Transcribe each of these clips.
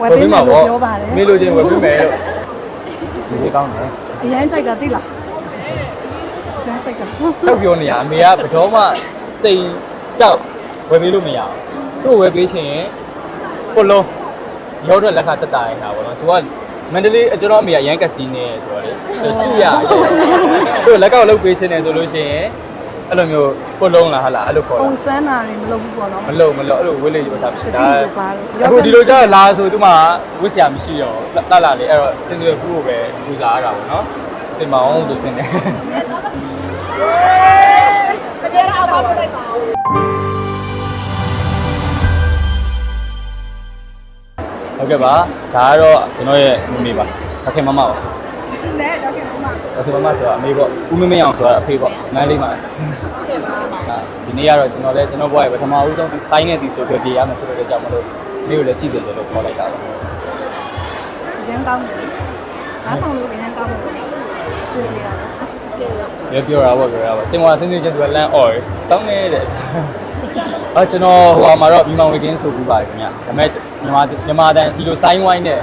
ဝယ်ပေးမယ်လို့ပြောပါတယ်မေးလို့ချင်းဝယ်ပေးမယ်လို့ဒီလေးကောင်းတယ်အရင်ကြိုက်တာသိလားအရင်ကြိုက်တာရှောက်ပြောနေရအမေကဘယ်တော့မှစိန်ကြောက်ဝယ်ပေးလို့မရဘူးသူ့ကိုဝယ်ပေးချင်ရင်ကိုလုံးရောတော့လက်ခတက်တာရတာပေါ့နော်သူကမန္တလေးကျွန်တော်အမေကရန်ကစီနေဆိုတော့လေသူစုရသူ့လက်ကောက်လုပ်ပေးချင်တယ်ဆိုလို့ရှိရင် အဲ့လိုမျိုးကိုလုံးလားဟာလားအဲ့လိုခေါ်ပုံတာစံနာတွေမလုပ်ဘူးပေါ့နော်မလုံမလုံအဲ့လိုဝိလေးရောတာဖြစ်တာတတိယပါလို့အခုဒီလိုကြာလာဆိုသူမှဝစ်ဆရာမရှိတော့လှလာလေအဲ့တော့စင်သွယ်ဖူးကိုပဲပူစားရတာပေါ့နော်စင်မအောင်ဆိုစင်တယ်ဟုတ်ကဲ့ပါဒါကတော့ကျွန်တော်ရဲ့မမေပါခခင်မမပါ ဒီနဲ့တော့ခင်ဗျာခခင်မမဆိုတာအမေပေါ့ဦးမင်းမင်းအောင်ဆိုတာအဖေပေါ့မန်းလေးမှာဒီနေ့ကတော့ကျွန်တော်လည်းကျွန်တော်ဘွားရဲ့ပထမဦးဆုံးစိုင်းနေသည်ဆိုပြပြရမယ်ဖြစ်တဲ့ကြောင့်မလို့နေ့ကိုလည်းကြည့်စင်တယ်လို့ခေါ်လိုက်တာပါရန်ကောင်းတယ်အားဆောင်လို့ရန်ကောင်းတယ်ဆွေးရတာပြောပြောတာပေါ့ပြောတာပေါ့စင်ဝါစင်းစင်းချင်းသူကလမ်းအော်တောင်းနေတဲ့အဲကျွန်တော်ဟိုမှာတော့ပြီးမောင်ဝေကင်းဆိုပြီးပါတယ်ခင်ဗျဒါပေမဲ့မြန်မာမြန်မာတန်စီလိုဆိုင်းဝိုင်းနဲ့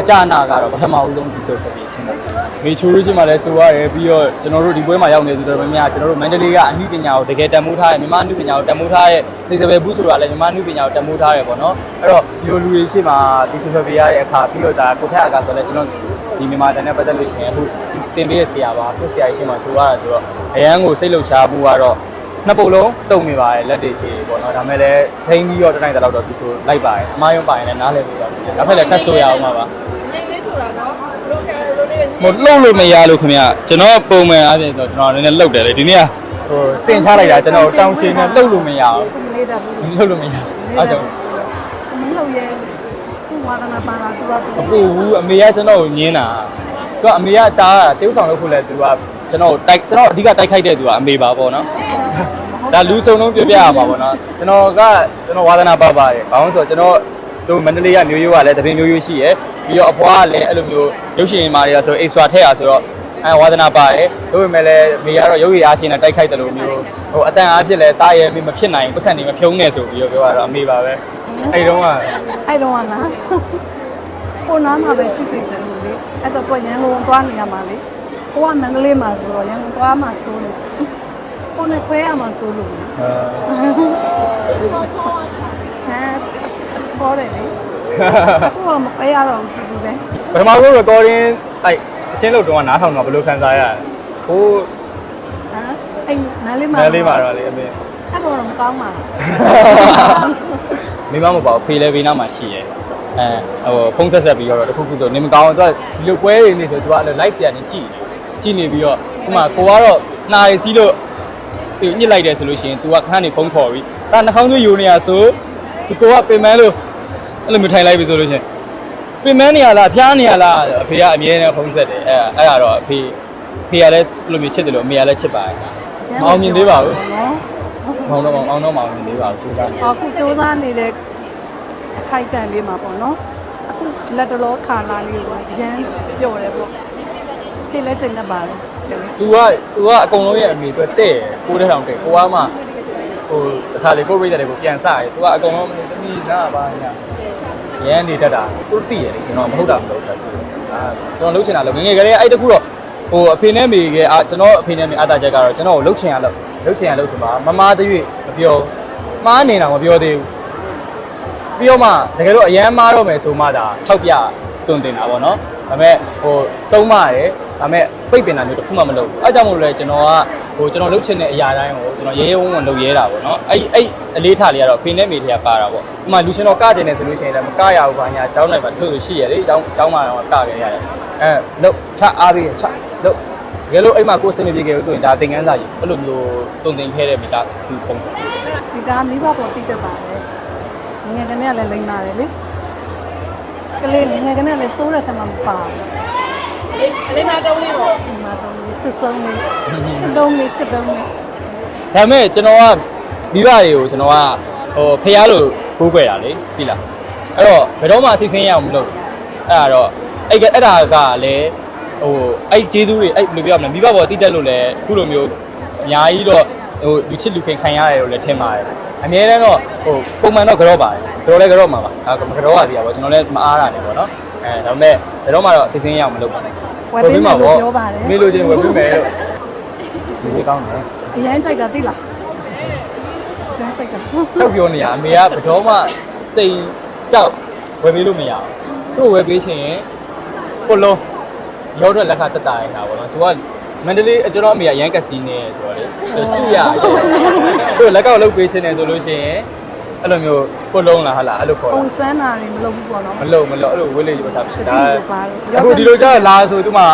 အကြနာကတော့ပထမဦးဆုံးဒီဆိုဖြစ်ပြီးရှင်းတယ်မေချိုလို့ချင်းမှလည်းဆိုရတယ်ပြီးတော့ကျွန်တော်တို့ဒီပွဲမှာရောက်နေသူတော်တော်များများကျွန်တော်တို့မန္တလေးကအမှုပညာကိုတကယ်တန်ဖိုးထားရမြန်မာအမှုပညာကိုတန်ဖိုးထားရစိတ်စပယ်ဘူးဆိုတာလည်းမြန်မာအမှုပညာကိုတန်ဖိုးထားရပေါ့နော်အဲ့တော့ဒီလိုလူတွေရှိမှဒီဆိုဖြစ်ပြရတဲ့အခါပြီးတော့ဒါကိုထက်အခါဆိုလည်းကျွန်တော်ဒီမြန်မာတန်နဲ့ပတ်သက်လို့ရှိရင်အခုတင်ပေးရဆရာပါသူဆရာကြီးရှိမှဆိုရတာဆိုတော့အရန်ကိုစိတ်လှုပ်ရှားမှုကတော့နှစ်ပုတ်လုံးတုံနေပါတယ်လက်တွေရှိပေါ့နော်ဒါမဲ့လည်းထိန်းပြီးတော့တတိုင်းတလောက်တော့ဒီဆိုလိုက်ပါတယ်အမားရုံပိုင်လည်းနားလည်ပြီးတော့ဒါဖက်လည်းထပ်ဆိုရအောင်ပါပါငိမ့်လေး ဆိုတာနော်ဘလို့ကဲလို့လေးမလှုပ်လို့မရလို့ခင်ဗျကျွန်တော်ပုံမှန်အားဖြင့်ဆိုတော့ကျွန်တော်နည်းနည်းလှုပ်တယ်လေဒီနေ့ကဟိုစင်ချလိုက်တာကျွန်တော်တောင်းရှင်နဲ့လှုပ်လို့မရဘူးမလေးတာဘူးလှုပ်လို့မရအားကြောင့်မလုပ်ရဲသူ့ဝါဒနာပါလာသူကသူအပူဘူးအမေကကျွန်တော်ကိုညင်းတာသူကအမေကတားတေးဥဆောင်လုပ်ဖို့လဲသူကကျွန်တော်တိုက်ကျွန်တော်အဓိကတိုက်ခိုက်တဲ့သူကအမေပါပေါ့နော်ဒါလူစုံလုံးပြောပြရမှာပေါ့နော်ကျွန်တော်ကကျွန်တော်ဝါသနာပါပါတယ်ဘာလို့ဆိုတော့ကျွန်တော် တို့မန္တလေးကမျိုးရိုးကလည်းတပင်းမျိုးရိုးရှိရယ်ပြီးတော့အဖွားကလည်းအဲ့လိုမျိုးရုပ်ရှင်မာတွေကဆို extra ထည့်ရဆိုတော့အဲဝါသနာပါတယ်တို့ပေမဲ့လည်းမေကတော့ရုပ်ရည်အားဖြင့်တိုက်ခိုက်တယ်လို့မျိုးဟိုအတန်အားဖြင့်လည်းတားရဲမဖြစ်နိုင်ပတ်စံနေမဖြုံးနေဆိုပြီးတော့ပြောရတော့အမေပါပဲအဲ့တုန်းကအဲ့တော့ကလားကိုနားမှာပဲရှိသေးတယ်လို့လေအဲ့တော့သူကရန်ကုန်သွားနေရမှာလေကိုကမန္တလေးမှာဆိုတော့ရန်ကုန်သွားမှာဆိုလို့ကိုနဲ့ခွဲရမှာဆိုလို့အဲဟမ် ချောတယ်လေအခုကမခွဲရတော့ဘူးတူတူပဲပထမဆုံး recording အဲ့အရှင်းလို့တော့နားထောင်တော့ဘယ်လိုခံစားရလဲဟိုးဟမ်အဲ့နားလေးမှာမဲလေးပါတော့လေအမေအဲ့တော့မကောင်းပါဘူးမိမမပေါ့ဖေးလဲဘေးနားမှာရှိရဲအဲဟိုဖုန်းဆက်ဆက်ပြီးတော့တခုခုဆိုနေမကောင်းတော့ဒီလိုပွဲတွေနေဆိုသူကအဲ့လို live ပြန်နေကြည့်ကြည့်နေပြီးတော့ဥမာကိုကတော့နှာရည်စီးလို့ညစ်လိုက်တယ်ဆိုလို့ရှိရင် तू ကခဏနေဖုန်းခေါ်ပြီးဒါနှာခေါင်းသွေးယူနေရဆိုဒီကိုကပင်မလို့ အဲ့လိုမျိုးထိုင်လိုက်ပြီဆိုလို့ရှိရင်ပင်မနေရလားဖျားနေရလားအဖေကအမြဲတမ်းဖုန်းဆက်တယ်အဲအဲ့ဒါတော့အဖေဖေကလည်းအဲ့လိုမျိုးချစ်တယ်လို့အမေကလည်းချစ်ပါတယ်မအောင်မြင်သေးပါဘူးနော်မောင်တော့မောင်တော့မောင်နေလေးပါဘူးစူးစမ်းနေအခုစူးစမ်းနေတဲ့အခိုက်အတန့်လေးမှာပေါ့နော်အခုလက်တလောခါလာလေးကိုရမ်းပျော်တယ်ပေါ့ခြေလက်ကျင်တတ်ပါတယ်သူကသူကအကုန်လုံးရဲ့အမေအတွက်တဲ့ကိုးတဲ့ထောင်တဲ့ကိုကမှဟိုတစ်ခါလေကိုရိတ်တယ်ကိုပြန်စရဲသူကအကုန်လုံးမနေသမီးနာပါညာ ရန်နေတတ်တာသူတည်ရတယ်ကျွန်တော်မဟုတ်တာမလို့ဆက်သူအာကျွန်တော်လှုပ်ချင်တာလို့ငယ်ငယ်ကလေးအဲ့တခုတော့ဟိုအဖေနဲ့မေကအာကျွန်တော်အဖေနဲ့မေအတာချက်ကတော့ကျွန်တော်ကိုလှုပ်ချင်ရလို့လှုပ်ချင်ရလို့ဆိုပါမမားတရွေ့မပြောမားနေတာမပြောသေးဘူးပြီးတော့မှတကယ်တော့အရန်မားတော့မယ်ဆိုမှဒါထောက်ပြတွင်တင်တာပေါ့နော်ဒါပေမဲ့ဟိုစုံမရတယ်ဒါပေမဲ့ ပိတ်ပင်တာမျိုးတစ်ခုမှမလုပ်ဘူးအဲကြောင့်မို့လို့လေကျွန်တော်ကဟိုကျွန်တော်လုပ်ချင်တဲ့အရာတိုင်းကိုကျွန်တော်ရဲရဲဝံ့ဝံ့လုပ်ရဲတာပေါ့နော်အဲ့အဲ့အလေးထားလေးကတော့ဖေနဲ့မေတွေကပါတာပေါ့ဒီမှာလူရှင်တော်ကကျင်နေဆိုလို့ရှိရင်လည်းမကရဘူးဘာညာကျောင်းနိုင်မှာတချို့ဆိုရှိရလေကျောင်းကျောင်းမှာတော့ကခဲ့ရတယ်အဲလုပ်ချအားပေးချလုပ်တကယ်လို့အဲ့မှာကိုယ်စင်မပြေခဲ့လို့ဆိုရင်ဒါသင်ခန်းစာကြီးအဲ့လိုမျိုးတုံတင်ခဲတဲ့မိသားစုပုံစံဒီကမိဘပေါ်တိတက်ပါတယ်ငယ်ကနေကလည်းလိမ့်ပါတယ်လေကလေးငယ်ကနေလည်းစိုးတဲ့ထက်မှမပါဘူး လေးလေးမတုံးလေးပေါ့ဒီမှာတော့ချစ်ဆုံးလေးချစ်တုံးလေးချစ်တုံးလေးဒါပေမဲ့ကျွန်တော်ကမိဘတွေကိုကျွန်တော်ကဟိုဖះလို့ကိုးကွယ်တာလေပြီလားအဲ့တော့ဘယ်တော့မှစိတ်ဆင်းရအောင်မလုပ်ဘူးအဲ့ဒါတော့အဲ့ကအဲ့ဒါကလည်းဟိုအဲ့ဂျေဇူးတွေအဲ့ဘယ်လိုပြောရမလဲမိဘပေါ်တိတက်လို့လည်းအခုလိုမျိုးအများကြီးတော့ဟဟိုလူချစ်လူခင်ခံရတယ်လို့လည်းထင်ပါတယ်အများတန်းတော့ဟိုပုံမှန်တော့ကြော့ပါတယ်ကြော့လဲကြော့မှာပါအဲကြော့ရသေးတာပေါ့ကျွန်တော်လည်းမအားတာနေပေါ့နော်အဲဒါပေမဲ့ကြော့မှာတော့စိတ်ဆင်းရအောင်မလုပ်ပါနဲ့ ဝယ်ပေးမယ်လို့ပြောပါတယ်မေးလို့ချင်းဝယ်ပေးမယ်လို့ဒီလေးကောင်းတယ်အရန်ကြိုက်တာသိလားအရန်ကြိုက်တာရှောက်ပြောနေရအမေကဘယ်တော့မှစိတ်ကြောက်ဝယ်ပေးလို့မရဘူးသူ့ကိုဝယ်ပေးချင်ရင်ကိုလုံးရောက်တော့လက်ခတက်တာရတာပေါ့နော် तू ကမန္တလေးကျွန်တော်အမေကရန်ကစီနေဆိုတော့လေသူစုရသူလက်ကောက်လုပ်ပေးချင်တယ်ဆိုလို့ရှိရင် အဲ့လိုမျိုးကိုလုံးလားဟာလားအဲ့လိုခေါ်ပုံတာစမ်းတာတွေမလုပ်ဘူးပေါ့နော်မလုံမလုံအဲ့လိုဝေးလေးပြောတာဖြစ်တာစတိလိုပါလို့အခုဒီလိုကြာလာဆိုသူမှ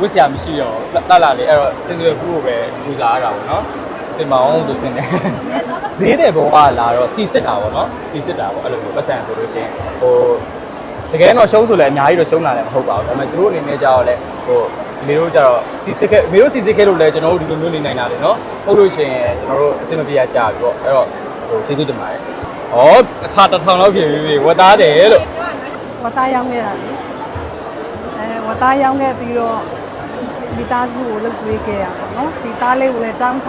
ဝစ်စရာမရှိတော့လှလှလေးအဲ့တော့စင်စရဖူးကိုပဲပူစားရတာပေါ့နော်စင်မအောင်ဆိုစင်တယ်ဈေးတဲ့ဘုံကလာတော့စီစစ်တာပေါ့နော်စီစစ်တာပေါ့အဲ့လိုမျိုးပတ်စံဆိုလို့ရှိရင်ဟိုတကယ်တော့ရှုံးဆိုလည်းအများကြီးတော့ရှုံးတာလည်းမဟုတ်ပါဘူးဒါပေမဲ့သူတို့အနေနဲ့ကြတော့လေဟိုအမေတို့ကြတော့စီစစ်ခဲ့အမေတို့စီစစ်ခဲ့လို့လည်းကျွန်တော်တို့ဒီလိုမျိုးနေနိုင်တာလေနော်ဟုတ်လို့ရှိရင်ကျွန်တော်တို့အဆင်မပြေရကြပြီပေါ့အဲ့တော့ဟိုကျေးဇူးတင်ပါတယ် ဩအခါတစ်ထောင်လောက်ပြင်ပြီဝတ်သားတယ်လို့ဝတ်သားရောင်းခဲ့တာလေအဲဝတ်သားရောင်းခဲ့ပြီးတော့မိသားစုကိုလုပ်ကျွေးခဲ့ရပါတော့ဒီသားလေးကိုလည်းចောင်းခ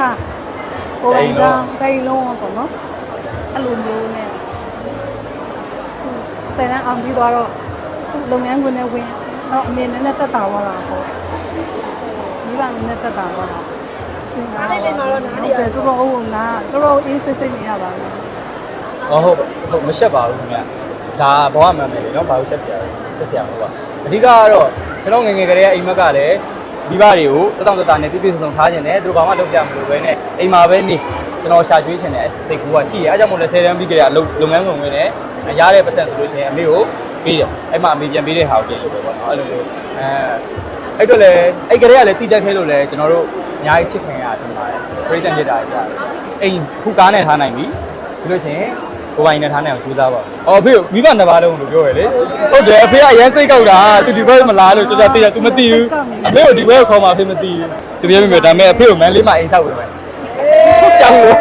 ကိုယ်ပိုင်ចောင်းတိတ်လုံးပေါ့နော်အဲ့လိုမျိုးနဲ့ဆယ်တန်းအောင်ပြီးသွားတော့သူ့လုပ်ငန်းခွင်နဲ့ဝင်တော့အမေနဲ့နဲ့တက်တာသွားတာပေါ့မိဘနဲ့နဲ့တက်တာသွားတာရှင်းတာဟုတ်တယ်တော်တော်ဟုတ်နာတော်တော်အေးစစ်စစ်နေရပါဘူး อ๋อဟုတ်ဟုတ်မရှက်ပါဘူးခင်ဗျဒါဘဝမှန်မယ်လေနော်ဘာလို့ရှက်စရာလဲရှက်စရာမဟုတ်ပါအဓိကကတော့ကျွန်တော်ငယ်ငယ်ကလေးကအိမ်မက်ကလည်းမိဘတွေကိုတတောင်တတာနဲ့ပြည့်ပြည့်စုံစုံထားခြင်းနဲ့သူတို့ဘာမှလုပ်စရာမလိုပဲနဲ့အိမ်မှာပဲနေကျွန်တော်ရှာကျွေးခြင်းနဲ့စိတ်ကူကရှိရအဲကြောင့်မို့လဲ10တန်းပြီးကြတဲ့အလုပ်လုပ်ငန်းဝင်ဝင်နဲ့ရတဲ့ပတ်စံဆိုလို့ရှိရင်အမေကိုပေးတယ်အဲ့မှာအမေပြန်ပေးတဲ့ဟာကိုပြန်လို့ပဲပေါ့နော်အဲ့လိုမျိုးအဲအဲ့တော့လေအဲ့ကလေးကလည်းတိတက်ခဲလို့လဲကျွန်တော်တို့အများကြီးချစ်ခင်ရတာထင်ပါတယ်ပြိတ္တမြတ်တာကြီးရတယ်အိမ်ခုကားနဲ့ထားနိုင်ပြီပြီးလို့ရှိရင် ကိုပိုင်နဲ့ထားနိုင်အောင်ကြိုးစားပါ။အော်အဖေမိဘနှစ်ပါးလုံးလို့ပြောရလေ။ဟုတ်တယ်အဖေကအရန်စိတ်ကောက်တာ။ तू ဒီဘက်မလားလို့ကြောကြောသိရ तू မသိဘူး။အဖေကိုဒီဘက်ခေါ်มาအဖေမသိဘူး။တပြည့်ပြည့်ဒါပေမဲ့အဖေကိုမန်းလေးမှအိမ်ဆောက်ဝင်မယ်။ကြောက်လို့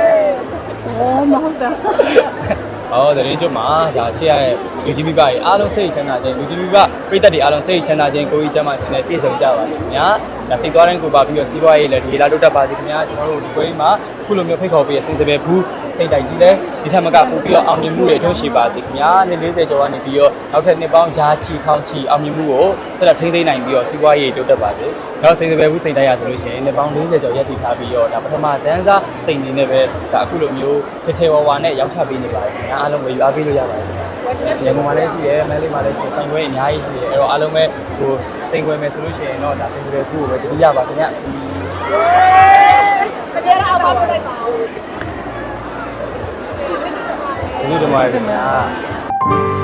ဩမဟုတ်တာ ။အော်တရင်ကျွတ်မှာဒါချစ်ရတဲ့လူကြီးမိဘတွေအားလုံးစိတ်ချမ်းသာခြင်းလူကြီးမိဘပြည့်သက်တွေအားလုံးစိတ်ချမ်းသာခြင်းကိုယ်ကြီးချမ်းသာခြင်းနဲ့ပြည့်စုံကြပါလိမ့်ခင်ဗျာ။ဒါစိတ်သွားတိုင်းကိုပါပြီးတော့စီးပွားရေးလည်းဒီလာတိုးတက်ပါစေခင်ဗျာ။ကျွန်တော်တို့ဒီကိုင်းမှာခုလိုမျိုးဖိတ်ခေါ်ပြီးစိတ်စပယ်ဘူး စိတ်တိုက်ကြီးလဲဒီချက်မကပို့ပြီးတော့အောင်မြင်မှုတွေထွန်းရှိပါစေခင်ဗျာ။နှစ်40ကျော်ကနေပြီးတော့နောက်ထပ်နှစ်ပေါင်းရာချီထောင်ချီအောင်မြင်မှုကိုဆက်လက်ထိန်းသိမ်းနိုင်ပြီးတော့စီးပွားရေးတိုးတက်ပါစေ။နောက်စိတ်စပယ်ဘူးစိတ်တိုက်ရဆိုလို့ရှိရင်နှစ်ပေါင်း40ကျော်ရပ်တည်ထားပြီးတော့ဒါပထမတန်းစားစိတ်နေနဲ့ပဲဒါအခုလိုမျိုးတစ်ထေဝဝါနဲ့ရောက်ချပေးနေပါတယ်ခင်ဗျာ။အားလုံးဝယ်ယူအားပေးလို့ရပါတယ်ခင်ဗျာ။ရန်ကုန်မှာလည်းရှိတယ်မန္တလေးမှာလည်းရှိတယ်ဆိုင်ခွဲအများကြီးရှိတယ်အဲ့တော့အားလုံးပဲဟိုစိန်ခွဲမယ်ဆိုလို့ရှိရင်တော့ဒါစိန်ခွဲခုကိုပဲတတိယပါခင်ဗျတကယ်တော့ဘာလို့လိုက်ပါ ဦးကျေးဇူးတင်ပါတယ်ခင်ဗျာ